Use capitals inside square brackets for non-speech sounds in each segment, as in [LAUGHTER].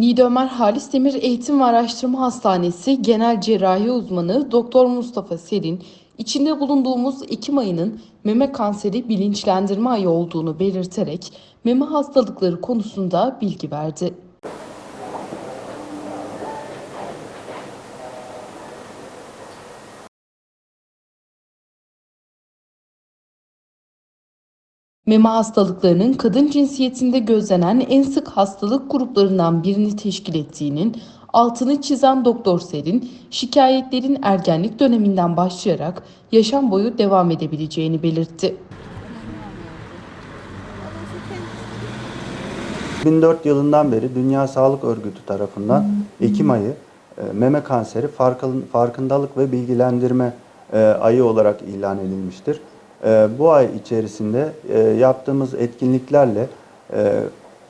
Niğde Ömer Halis Demir Eğitim ve Araştırma Hastanesi Genel Cerrahi Uzmanı Doktor Mustafa Serin, içinde bulunduğumuz Ekim ayının meme kanseri bilinçlendirme ayı olduğunu belirterek meme hastalıkları konusunda bilgi verdi. Meme hastalıklarının kadın cinsiyetinde gözlenen en sık hastalık gruplarından birini teşkil ettiğinin altını çizen Doktor Serin, şikayetlerin ergenlik döneminden başlayarak yaşam boyu devam edebileceğini belirtti. 2004 yılından beri Dünya Sağlık Örgütü tarafından Ekim ayı e, meme kanseri farkın- farkındalık ve bilgilendirme e, ayı olarak ilan edilmiştir. E, Bu ay içerisinde e, yaptığımız etkinliklerle e,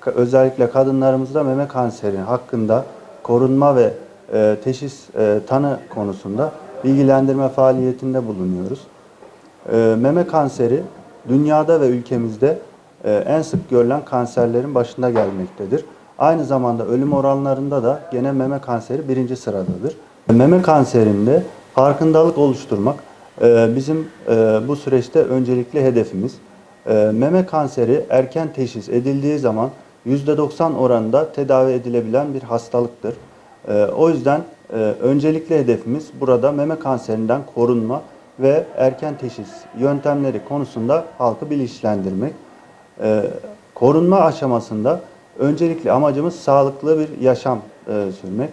özellikle kadınlarımızda meme kanseri hakkında korunma ve e, teşhis e, tanı konusunda bilgilendirme faaliyetinde bulunuyoruz. Ee, meme kanseri dünyada ve ülkemizde e, en sık görülen kanserlerin başında gelmektedir. Aynı zamanda ölüm oranlarında da gene meme kanseri birinci sıradadır. Meme kanserinde farkındalık oluşturmak e, bizim e, bu süreçte öncelikli hedefimiz. E, Meme kanseri erken teşhis edildiği zaman %90 oranında tedavi edilebilen bir hastalıktır. E, O yüzden e, öncelikli hedefimiz burada meme kanserinden korunma ve erken teşhis yöntemleri konusunda halkı bilinçlendirmek. E, korunma aşamasında öncelikli amacımız sağlıklı bir yaşam sürmek.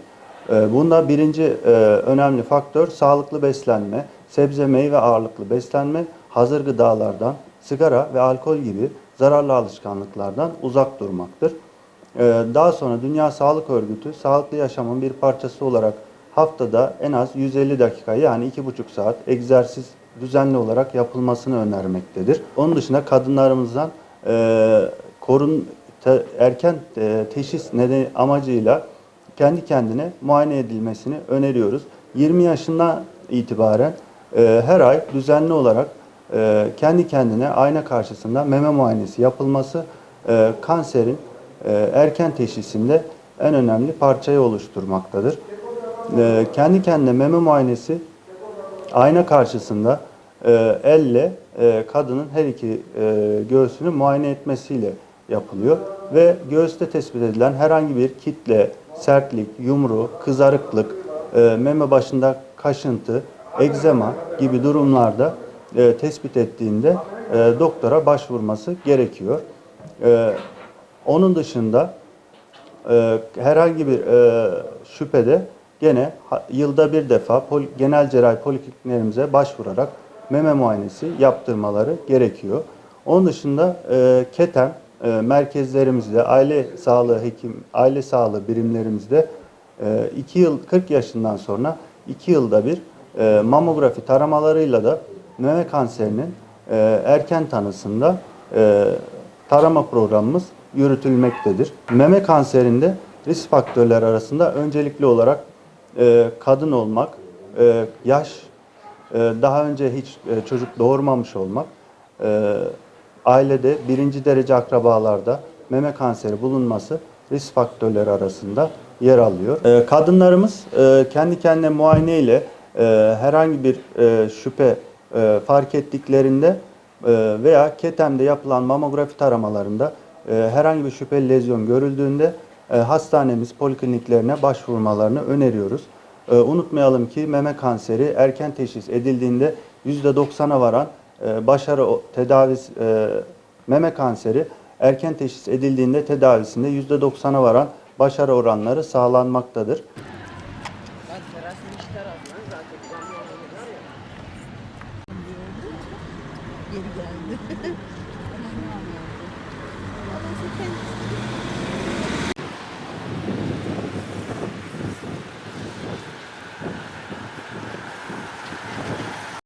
E, bunda birinci e, önemli faktör sağlıklı beslenme, sebze meyve ağırlıklı beslenme, hazır gıdalardan, sigara ve alkol gibi zararlı alışkanlıklardan uzak durmaktır. Ee, Daha sonra Dünya Sağlık Örgütü sağlıklı yaşamın bir parçası olarak haftada en az 150 dakika yani 2,5 saat egzersiz düzenli olarak yapılmasını önermektedir. Onun dışında kadınlarımızdan e, korun te- erken e, teşhis nedeni amacıyla kendi kendine muayene edilmesini öneriyoruz. 20 yaşından itibaren e, her ay düzenli olarak e, kendi kendine ayna karşısında meme muayenesi yapılması e, kanserin e, erken teşhisinde en önemli parçayı oluşturmaktadır. E, kendi kendine meme muayenesi ayna karşısında e, elle e, kadının her iki e, göğsünü muayene etmesiyle yapılıyor ve göğüste tespit edilen herhangi bir kitle, sertlik, yumru, kızarıklık, e, meme başında kaşıntı, egzema gibi durumlarda e, tespit ettiğinde e, doktora başvurması gerekiyor. E, onun dışında e, herhangi bir e, şüphede gene yılda bir defa pol- genel cerrahi polikliniklerimize başvurarak meme muayenesi yaptırmaları gerekiyor. Onun dışında e, KETEM e, merkezlerimizde, aile sağlığı hekim, aile sağlığı birimlerimizde 2 yıl 40 yaşından sonra 2 yılda bir e, mamografi taramalarıyla da meme kanserinin e, erken tanısında e, tarama programımız yürütülmektedir. Meme kanserinde risk faktörleri arasında öncelikli olarak e, kadın olmak, e, yaş, e, daha önce hiç e, çocuk doğurmamış olmak, e, ailede birinci derece akrabalarda meme kanseri bulunması risk faktörleri arasında yer alıyor. E, kadınlarımız e, kendi kendine muayene ile e, herhangi bir e, şüphe e, fark ettiklerinde e, veya ketemde yapılan mamografi taramalarında e, herhangi bir şüpheli lezyon görüldüğünde e, hastanemiz polikliniklerine başvurmalarını öneriyoruz. E, unutmayalım ki meme kanseri erken teşhis edildiğinde %90'a varan e, başarı tedavisi e, meme kanseri erken teşhis edildiğinde tedavisinde %90'a varan başarı oranları sağlanmaktadır. Geri geldi. [LAUGHS] [LAUGHS]